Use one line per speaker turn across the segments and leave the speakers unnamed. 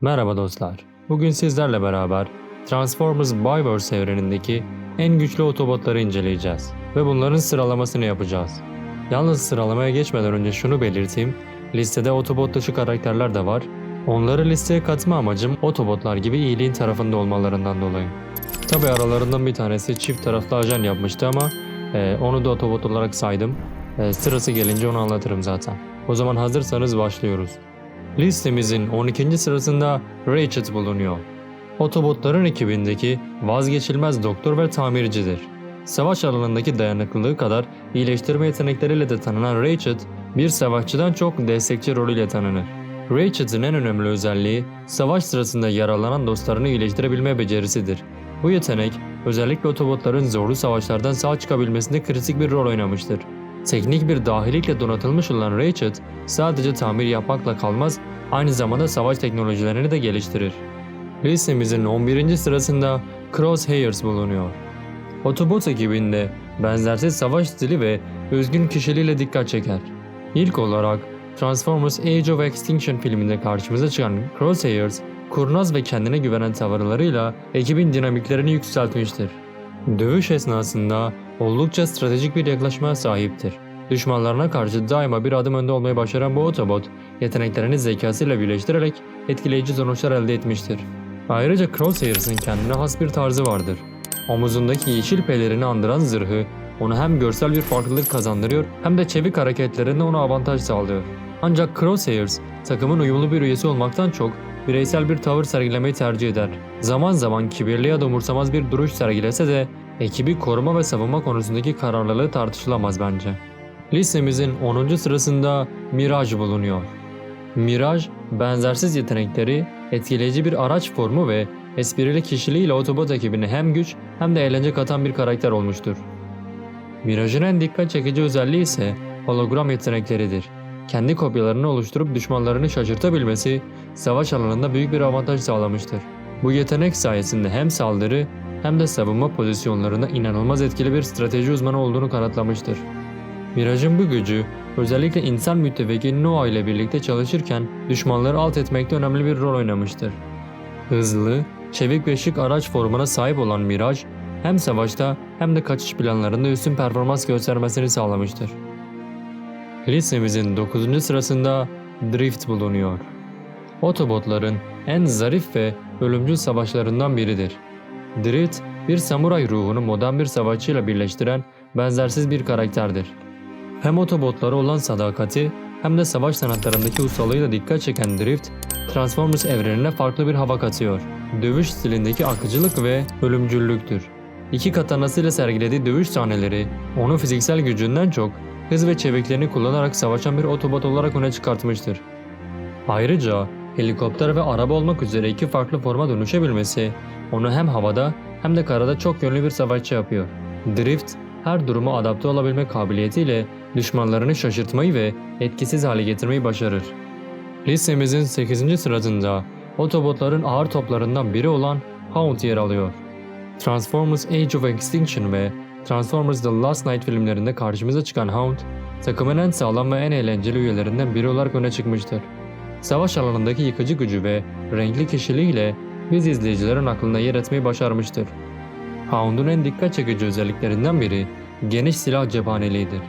Merhaba dostlar. Bugün sizlerle beraber Transformers Byverse evrenindeki en güçlü otobotları inceleyeceğiz ve bunların sıralamasını yapacağız. Yalnız sıralamaya geçmeden önce şunu belirteyim. Listede otobot dışı karakterler de var. Onları listeye katma amacım otobotlar gibi iyiliğin tarafında olmalarından dolayı. Tabi aralarından bir tanesi çift taraflı ajan yapmıştı ama e, onu da otobot olarak saydım. E, sırası gelince onu anlatırım zaten. O zaman hazırsanız başlıyoruz. Listemizin 12. sırasında Ratchet bulunuyor. Otobotların ekibindeki vazgeçilmez doktor ve tamircidir. Savaş alanındaki dayanıklılığı kadar iyileştirme yetenekleriyle de tanınan Ratchet, bir savaşçıdan çok destekçi rolüyle tanınır. Ratchet'in en önemli özelliği, savaş sırasında yaralanan dostlarını iyileştirebilme becerisidir. Bu yetenek, özellikle otobotların zorlu savaşlardan sağ çıkabilmesinde kritik bir rol oynamıştır. Teknik bir dahilikle donatılmış olan Ratchet, sadece tamir yapmakla kalmaz, aynı zamanda savaş teknolojilerini de geliştirir. Listemizin 11. sırasında Crosshairs bulunuyor. Autobot ekibinde benzersiz savaş stili ve özgün kişiliğiyle dikkat çeker. İlk olarak Transformers Age of Extinction filminde karşımıza çıkan Crosshairs, kurnaz ve kendine güvenen tavırlarıyla ekibin dinamiklerini yükseltmiştir. Dövüş esnasında oldukça stratejik bir yaklaşmaya sahiptir. Düşmanlarına karşı daima bir adım önde olmayı başaran bu Autobot, yeteneklerini zekasıyla birleştirerek etkileyici sonuçlar elde etmiştir. Ayrıca Crosshairs'ın kendine has bir tarzı vardır. Omuzundaki yeşil pelerini andıran zırhı, onu hem görsel bir farklılık kazandırıyor hem de çevik hareketlerinde ona avantaj sağlıyor. Ancak Crosshairs, takımın uyumlu bir üyesi olmaktan çok bireysel bir tavır sergilemeyi tercih eder. Zaman zaman kibirli ya da umursamaz bir duruş sergilese de ekibi koruma ve savunma konusundaki kararlılığı tartışılamaz bence. Listemizin 10. sırasında Mirage bulunuyor. Mirage, benzersiz yetenekleri, etkileyici bir araç formu ve esprili kişiliğiyle Autobot ekibine hem güç hem de eğlence katan bir karakter olmuştur. Mirage'ın en dikkat çekici özelliği ise hologram yetenekleridir. Kendi kopyalarını oluşturup düşmanlarını şaşırtabilmesi savaş alanında büyük bir avantaj sağlamıştır. Bu yetenek sayesinde hem saldırı hem de savunma pozisyonlarında inanılmaz etkili bir strateji uzmanı olduğunu kanıtlamıştır. Mirage'ın bu gücü özellikle insan müttefiki Noah ile birlikte çalışırken düşmanları alt etmekte önemli bir rol oynamıştır. Hızlı, çevik ve şık araç formuna sahip olan Mirage hem savaşta hem de kaçış planlarında üstün performans göstermesini sağlamıştır. Listemizin 9. sırasında Drift bulunuyor. Otobotların en zarif ve ölümcül savaşlarından biridir. Drift, bir samuray ruhunu modern bir savaşçıyla birleştiren benzersiz bir karakterdir. Hem otobotlara olan sadakati hem de savaş sanatlarındaki ustalığıyla dikkat çeken Drift, Transformers evrenine farklı bir hava katıyor. Dövüş stilindeki akıcılık ve ölümcüllüktür. İki katanasıyla sergilediği dövüş sahneleri onu fiziksel gücünden çok hız ve çeviklerini kullanarak savaşan bir otobot olarak öne çıkartmıştır. Ayrıca helikopter ve araba olmak üzere iki farklı forma dönüşebilmesi onu hem havada hem de karada çok yönlü bir savaşçı yapıyor. Drift, her duruma adapte olabilme kabiliyetiyle düşmanlarını şaşırtmayı ve etkisiz hale getirmeyi başarır. Listemizin 8. sırasında Autobotların ağır toplarından biri olan Hound yer alıyor. Transformers Age of Extinction ve Transformers The Last Night filmlerinde karşımıza çıkan Hound, takımın en sağlam ve en eğlenceli üyelerinden biri olarak öne çıkmıştır. Savaş alanındaki yıkıcı gücü ve renkli kişiliğiyle biz izleyicilerin aklında yer etmeyi başarmıştır. Hound'un en dikkat çekici özelliklerinden biri geniş silah cephaneliğidir.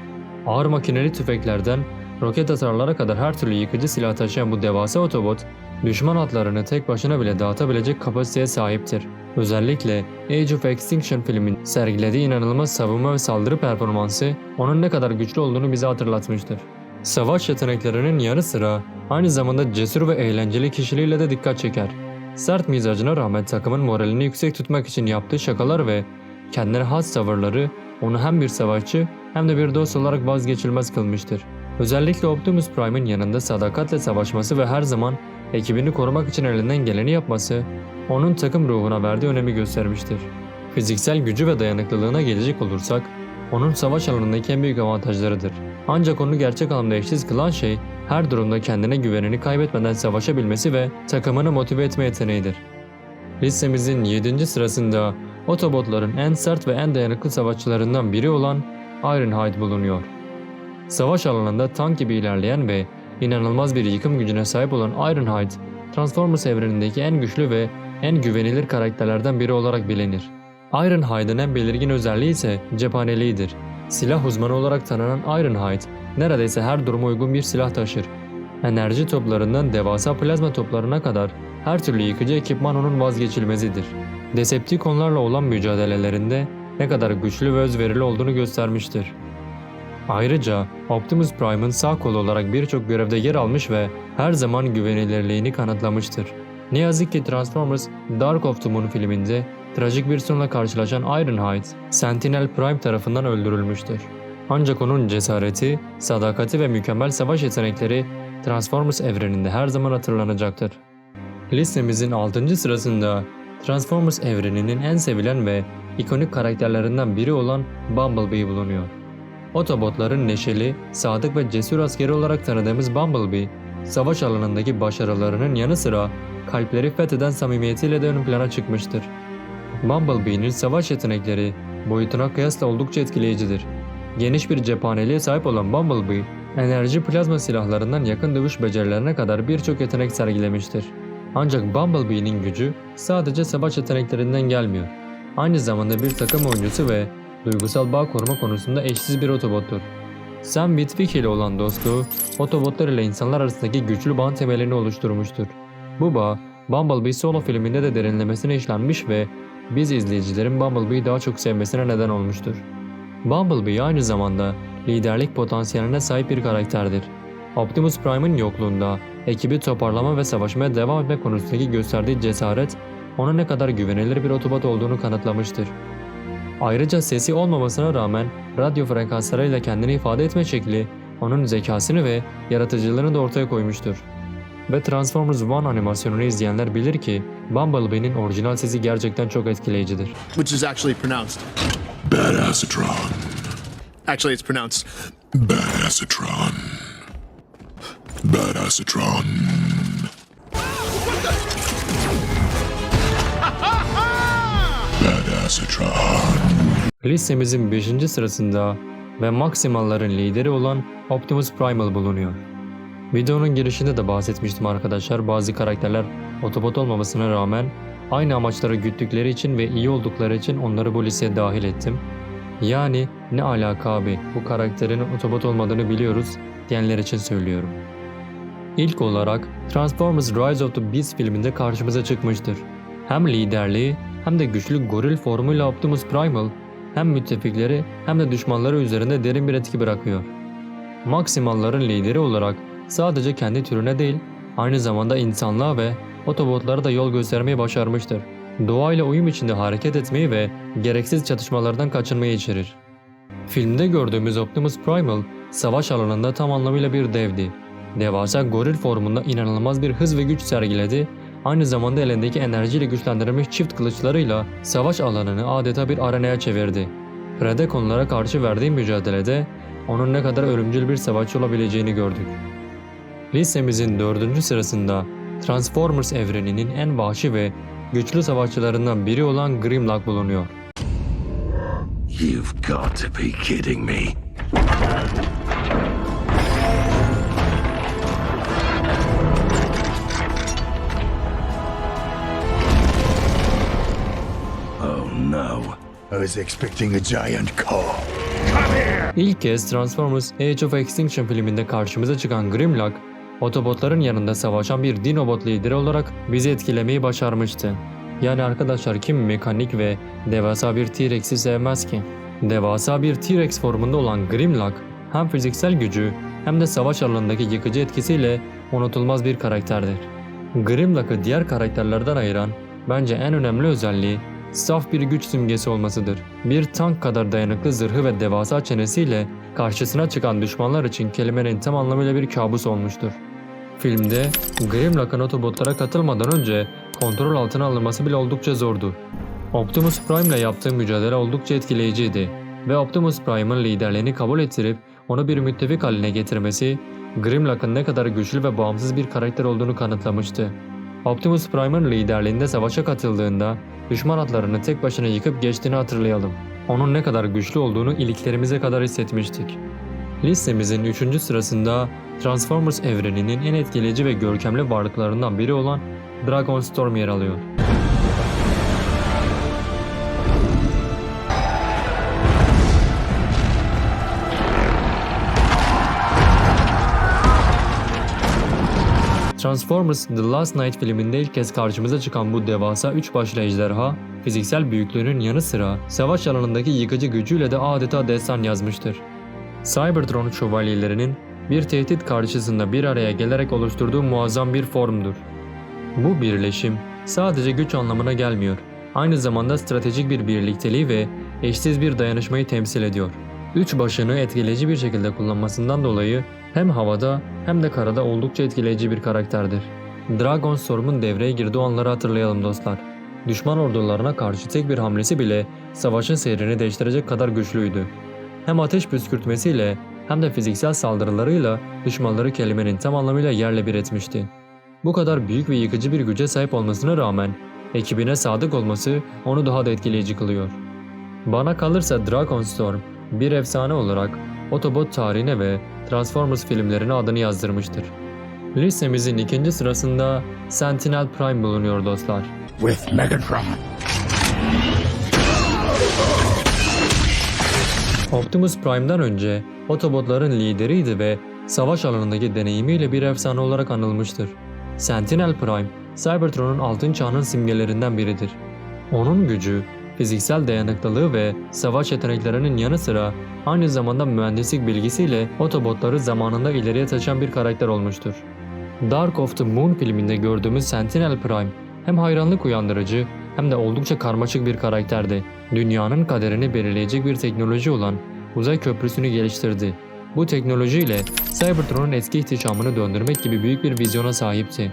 Ağır makineli tüfeklerden roket atarlara kadar her türlü yıkıcı silah taşıyan bu devasa otobot, düşman atlarını tek başına bile dağıtabilecek kapasiteye sahiptir. Özellikle Age of Extinction filmin sergilediği inanılmaz savunma ve saldırı performansı onun ne kadar güçlü olduğunu bize hatırlatmıştır. Savaş yeteneklerinin yanı sıra aynı zamanda cesur ve eğlenceli kişiliğiyle de dikkat çeker. Sert mizacına rağmen takımın moralini yüksek tutmak için yaptığı şakalar ve kendine has tavırları onu hem bir savaşçı hem de bir dost olarak vazgeçilmez kılmıştır. Özellikle Optimus Prime'in yanında sadakatle savaşması ve her zaman ekibini korumak için elinden geleni yapması onun takım ruhuna verdiği önemi göstermiştir. Fiziksel gücü ve dayanıklılığına gelecek olursak onun savaş alanındaki en büyük avantajlarıdır. Ancak onu gerçek anlamda eşsiz kılan şey her durumda kendine güvenini kaybetmeden savaşabilmesi ve takımını motive etme yeteneğidir. Listemizin 7. sırasında Autobotların en sert ve en dayanıklı savaşçılarından biri olan Ironhide bulunuyor. Savaş alanında tank gibi ilerleyen ve inanılmaz bir yıkım gücüne sahip olan Ironhide, Transformers evrenindeki en güçlü ve en güvenilir karakterlerden biri olarak bilinir. Ironhide'ın en belirgin özelliği ise cephaneliğidir. Silah uzmanı olarak tanınan Ironhide, neredeyse her duruma uygun bir silah taşır. Enerji toplarından devasa plazma toplarına kadar her türlü yıkıcı ekipman onun vazgeçilmezidir. Decepticonlarla olan mücadelelerinde ne kadar güçlü ve özverili olduğunu göstermiştir. Ayrıca Optimus Prime'ın sağ kolu olarak birçok görevde yer almış ve her zaman güvenilirliğini kanıtlamıştır. Ne yazık ki Transformers Dark of the Moon filminde trajik bir sonla karşılaşan Ironhide, Sentinel Prime tarafından öldürülmüştür. Ancak onun cesareti, sadakati ve mükemmel savaş yetenekleri Transformers evreninde her zaman hatırlanacaktır. Listemizin 6. sırasında Transformers evreninin en sevilen ve ikonik karakterlerinden biri olan Bumblebee bulunuyor. Otobotların neşeli, sadık ve cesur askeri olarak tanıdığımız Bumblebee, savaş alanındaki başarılarının yanı sıra kalpleri fetheden samimiyetiyle de ön plana çıkmıştır. Bumblebee'nin savaş yetenekleri boyutuna kıyasla oldukça etkileyicidir. Geniş bir cephaneliğe sahip olan Bumblebee, enerji plazma silahlarından yakın dövüş becerilerine kadar birçok yetenek sergilemiştir. Ancak Bumblebee'nin gücü sadece savaş yeteneklerinden gelmiyor. Aynı zamanda bir takım oyuncusu ve duygusal bağ koruma konusunda eşsiz bir otobottur. Sam Witwick ile olan dostluğu, otobotlar ile insanlar arasındaki güçlü bağın temelini oluşturmuştur. Bu bağ, Bumblebee solo filminde de derinlemesine işlenmiş ve biz izleyicilerin Bumblebee'yi daha çok sevmesine neden olmuştur. Bumblebee aynı zamanda liderlik potansiyeline sahip bir karakterdir. Optimus Prime'ın yokluğunda ekibi toparlama ve savaşmaya devam etme konusundaki gösterdiği cesaret ona ne kadar güvenilir bir otobot olduğunu kanıtlamıştır. Ayrıca sesi olmamasına rağmen radyo frekanslarıyla kendini ifade etme şekli onun zekasını ve yaratıcılığını da ortaya koymuştur. Ve Transformers One animasyonunu izleyenler bilir ki Bumblebee'nin orijinal sesi gerçekten çok etkileyicidir.
which is actually pronounced.
Badassatron.
Actually, it's pronounced.
Badassatron. Badassatron. Badassatron.
Listemizin 5. sırasında ve Maximalların lideri olan Optimus Primal bulunuyor. Videonun girişinde de bahsetmiştim arkadaşlar bazı karakterler otobot olmamasına rağmen aynı amaçları güttükleri için ve iyi oldukları için onları bu listeye dahil ettim. Yani ne alaka abi bu karakterin otobot olmadığını biliyoruz diyenler için söylüyorum. İlk olarak Transformers Rise of the Beast filminde karşımıza çıkmıştır. Hem liderliği hem de güçlü goril formuyla Optimus Primal hem müttefikleri hem de düşmanları üzerinde derin bir etki bırakıyor. Maximalların lideri olarak sadece kendi türüne değil, aynı zamanda insanlığa ve otobotlara da yol göstermeyi başarmıştır. Doğayla uyum içinde hareket etmeyi ve gereksiz çatışmalardan kaçınmayı içerir. Filmde gördüğümüz Optimus Primal, savaş alanında tam anlamıyla bir devdi. Devasa goril formunda inanılmaz bir hız ve güç sergiledi, aynı zamanda elindeki enerjiyle güçlendirilmiş çift kılıçlarıyla savaş alanını adeta bir arenaya çevirdi. Predakonlara karşı verdiği mücadelede onun ne kadar ölümcül bir savaşçı olabileceğini gördük. Listemizin dördüncü sırasında Transformers evreninin en vahşi ve güçlü savaşçılarından biri olan Grimlock bulunuyor.
You've got to be kidding me. No. I was expecting a giant car.
İlk kez Transformers Age of Extinction filminde karşımıza çıkan Grimlock, Otobotların yanında savaşan bir Dinobot lideri olarak bizi etkilemeyi başarmıştı. Yani arkadaşlar kim mekanik ve devasa bir T-Rex'i sevmez ki? Devasa bir T-Rex formunda olan Grimlock hem fiziksel gücü hem de savaş alanındaki yıkıcı etkisiyle unutulmaz bir karakterdir. Grimlock'ı diğer karakterlerden ayıran bence en önemli özelliği saf bir güç simgesi olmasıdır. Bir tank kadar dayanıklı zırhı ve devasa çenesiyle karşısına çıkan düşmanlar için kelimenin tam anlamıyla bir kabus olmuştur. Filmde Grimlock'ın otobotlara katılmadan önce kontrol altına alınması bile oldukça zordu. Optimus Prime ile yaptığı mücadele oldukça etkileyiciydi ve Optimus Prime'ın liderliğini kabul ettirip onu bir müttefik haline getirmesi Grimlock'ın ne kadar güçlü ve bağımsız bir karakter olduğunu kanıtlamıştı. Optimus Prime'ın liderliğinde savaşa katıldığında düşman atlarını tek başına yıkıp geçtiğini hatırlayalım. Onun ne kadar güçlü olduğunu iliklerimize kadar hissetmiştik. Listemizin 3. sırasında Transformers evreninin en etkileyici ve görkemli varlıklarından biri olan Dragon Storm yer alıyor. Transformers The Last Night filminde ilk kez karşımıza çıkan bu devasa üç başlı ejderha, fiziksel büyüklüğünün yanı sıra savaş alanındaki yıkıcı gücüyle de adeta destan yazmıştır. Cybertron şövalyelerinin bir tehdit karşısında bir araya gelerek oluşturduğu muazzam bir formdur. Bu birleşim sadece güç anlamına gelmiyor. Aynı zamanda stratejik bir birlikteliği ve eşsiz bir dayanışmayı temsil ediyor. Üç başını etkileyici bir şekilde kullanmasından dolayı hem havada hem de karada oldukça etkileyici bir karakterdir. Dragon Storm'un devreye girdiği anları hatırlayalım dostlar. Düşman ordularına karşı tek bir hamlesi bile savaşın seyrini değiştirecek kadar güçlüydü. Hem ateş püskürtmesiyle hem de fiziksel saldırılarıyla düşmanları kelimenin tam anlamıyla yerle bir etmişti. Bu kadar büyük ve yıkıcı bir güce sahip olmasına rağmen ekibine sadık olması onu daha da etkileyici kılıyor. Bana kalırsa Dragon Storm bir efsane olarak Autobot tarihine ve Transformers filmlerine adını yazdırmıştır. Listemizin ikinci sırasında Sentinel Prime bulunuyor dostlar.
With Megatron.
Optimus Prime'dan önce Autobotların lideriydi ve savaş alanındaki deneyimiyle bir efsane olarak anılmıştır. Sentinel Prime, Cybertron'un altın çağının simgelerinden biridir. Onun gücü, fiziksel dayanıklılığı ve savaş yeteneklerinin yanı sıra aynı zamanda mühendislik bilgisiyle Autobotları zamanında ileriye taşıyan bir karakter olmuştur. Dark of the Moon filminde gördüğümüz Sentinel Prime hem hayranlık uyandırıcı hem de oldukça karmaşık bir karakterdi. Dünyanın kaderini belirleyecek bir teknoloji olan uzay köprüsünü geliştirdi. Bu teknolojiyle Cybertron'un eski ihtişamını döndürmek gibi büyük bir vizyona sahipti.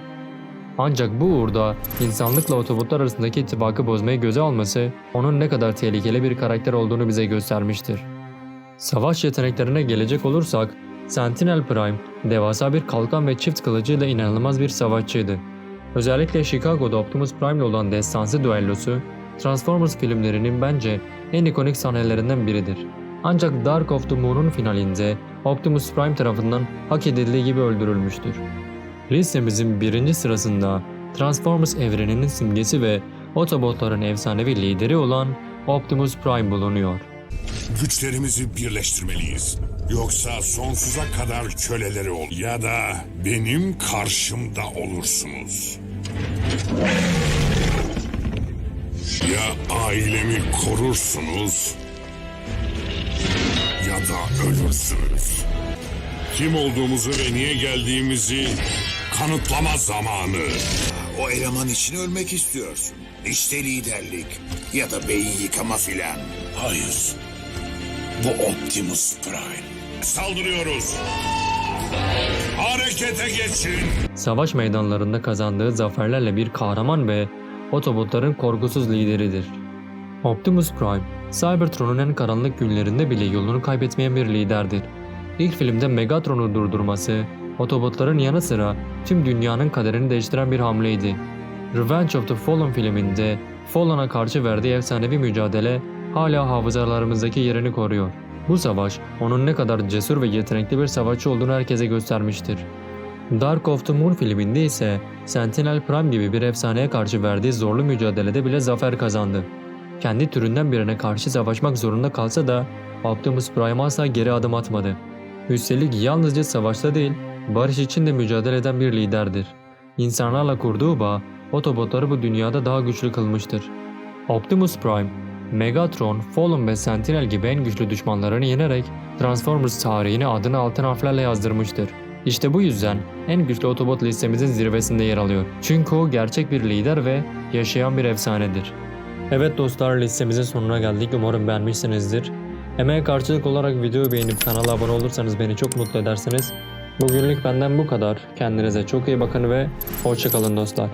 Ancak bu uğurda insanlıkla otobotlar arasındaki ittifakı bozmayı göze alması onun ne kadar tehlikeli bir karakter olduğunu bize göstermiştir. Savaş yeteneklerine gelecek olursak, Sentinel Prime devasa bir kalkan ve çift kılıcıyla inanılmaz bir savaşçıydı. Özellikle Chicago'da Optimus Prime ile olan destansı düellosu, Transformers filmlerinin bence en ikonik sahnelerinden biridir. Ancak Dark of the Moon'un finalinde Optimus Prime tarafından hak edildiği gibi öldürülmüştür. Listemizin birinci sırasında Transformers evreninin simgesi ve Autobotların efsanevi lideri olan Optimus Prime bulunuyor.
Güçlerimizi birleştirmeliyiz. Yoksa sonsuza kadar köleleri ol ya da benim karşımda olursunuz. Ya ailemi korursunuz ya da ölürsünüz. Kim olduğumuzu ve niye geldiğimizi kanıtlama zamanı.
O eleman için ölmek istiyorsun. İşte liderlik ya da beyin yıkama filan.
Hayır. Bu Optimus Prime. Saldırıyoruz. Harekete geçin.
Savaş meydanlarında kazandığı zaferlerle bir kahraman ve Autobotların korkusuz lideridir. Optimus Prime, Cybertron'un en karanlık günlerinde bile yolunu kaybetmeyen bir liderdir. İlk filmde Megatron'u durdurması, Autobotların yanı sıra tüm dünyanın kaderini değiştiren bir hamleydi. Revenge of the Fallen filminde Fallen'a karşı verdiği efsanevi mücadele hala hafızalarımızdaki yerini koruyor. Bu savaş onun ne kadar cesur ve yetenekli bir savaşçı olduğunu herkese göstermiştir. Dark of the Moon filminde ise Sentinel Prime gibi bir efsaneye karşı verdiği zorlu mücadelede bile zafer kazandı. Kendi türünden birine karşı savaşmak zorunda kalsa da Optimus Prime asla geri adım atmadı. Üstelik yalnızca savaşta değil, barış için de mücadele eden bir liderdir. İnsanlarla kurduğu bağ, Autobotları bu dünyada daha güçlü kılmıştır. Optimus Prime, Megatron, Fallen ve Sentinel gibi en güçlü düşmanlarını yenerek Transformers tarihini adını altın harflerle yazdırmıştır. İşte bu yüzden en güçlü Autobot listemizin zirvesinde yer alıyor. Çünkü o gerçek bir lider ve yaşayan bir efsanedir. Evet dostlar listemizin sonuna geldik. Umarım beğenmişsinizdir. Emeğe karşılık olarak videoyu beğenip kanala abone olursanız beni çok mutlu edersiniz. Bugünlük benden bu kadar. Kendinize çok iyi bakın ve hoşçakalın dostlar.